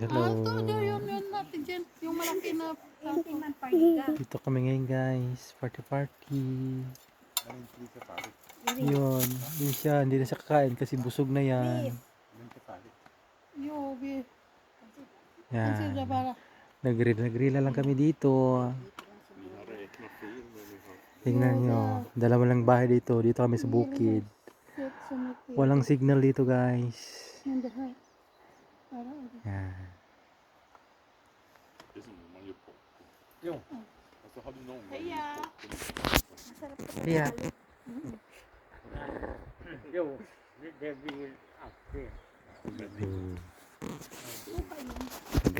Hello. Ah, ito, yun, yun, yun natin dyan. Yung malaki na party man party ka. Dito kami ngayon guys. Party party. Yun. Yun siya. Hindi na siya kakain kasi busog na yan. Yobi. Yan. Nagrila, nagrila lang kami dito. Tingnan nyo. Dalawa lang bahay dito. Dito kami sa bukid. Walang signal dito guys. Nandahan. Para Yan. Kaya, Kaya. Hmm.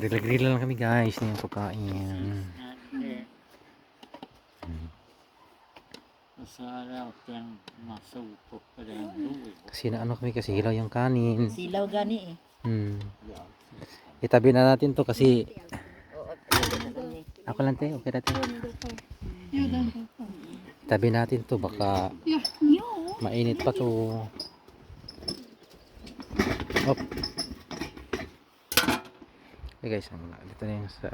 Nagrill, lang kami guys. Ng pagkain. Masarap yung masupok pa rin. Kasi na ano kami kasi hilaw yung kanin. Silaw gani eh. Hmm. Itabi na natin to kasi ako lang te, okay natin. Itabi natin to baka mainit pa to. Op. Hey guys, ang dito na yung sa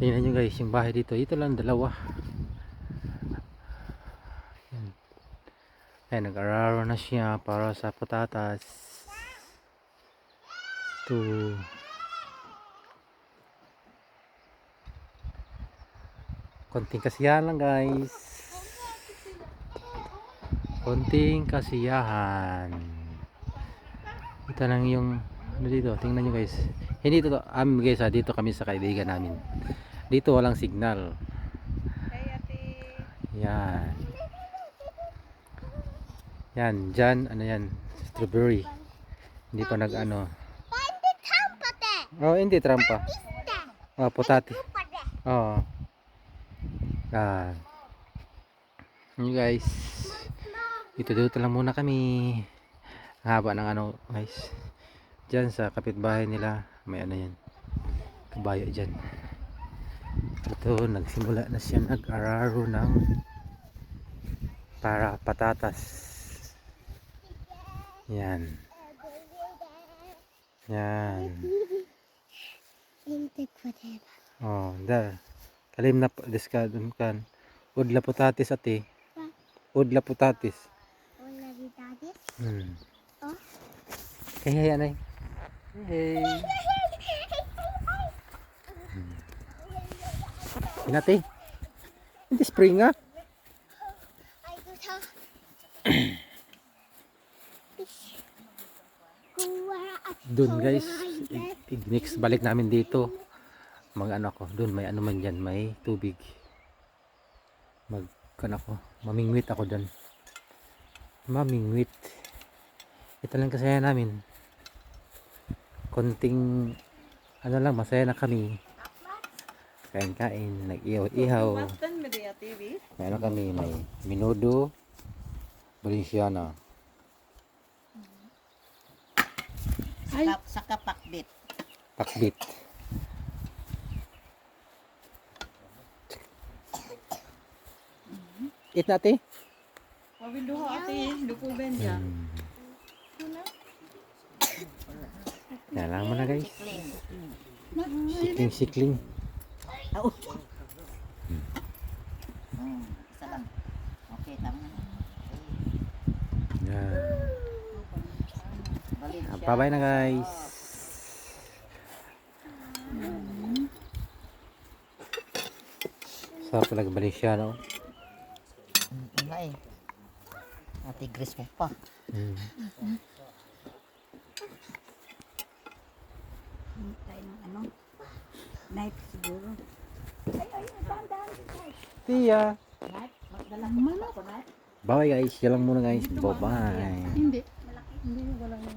Tingnan nyo guys, yung bahay dito. Ito lang dalawa. Yan. Ayan, nag-araro na siya para sa patatas. Ito. Konting kasiyahan lang guys. Konting kasiyahan. Ito lang yung ano dito, tingnan nyo guys. Hindi to, um, guys ha, dito kami sa kaibigan namin. Dito walang signal. Yan. Yan, dyan, ano yan, strawberry. Hindi pa nag ano. Oh, hindi trampa. Oh, potati. Oh. Yan. Yun guys. Dito dito lang muna kami. Ang haba ng ano guys. Diyan sa kapitbahay nila. May ano yan. Kabayo dyan. Ito, nagsimula na siya nag-araro ng para patatas. Yan. Yan. Ko din. Oh, da. Kalim na diskadon kan. Udla putatis ate. Udla putatis. Di daddy. Hmm. Oh. Kaya yan ay. Hey. Inate. Hindi spring ah. Doon guys. Next balik namin dito. Mag ano ko. Doon may ano man dyan. May tubig. Mag ano ko. Mamingwit ako dyan. Mamingwit. Ito lang kasaya namin. Konting ano lang masaya na kami. Mastan mo di ate, be? May ano kami, may minudo, Valenciana. Sa, sa kapakbit. Pakbit. Eat natin. Mabiluha ate, lukuben niya. Hmm. Yan lang muna guys. Sikling sikling. Oh. Hmm, isa lang. Okay, tama na. Yan. Balik siya. Bye bye na guys. Sarap talaga Valenciana. oh. Nga eh. Ate Grace mo pa. Hmm. tayo ng ano. Knife siguro. Tia. Magdala ko man ako na. Bye guys. Yan lang muna guys. Bye bye. Hindi. Hindi, wala na.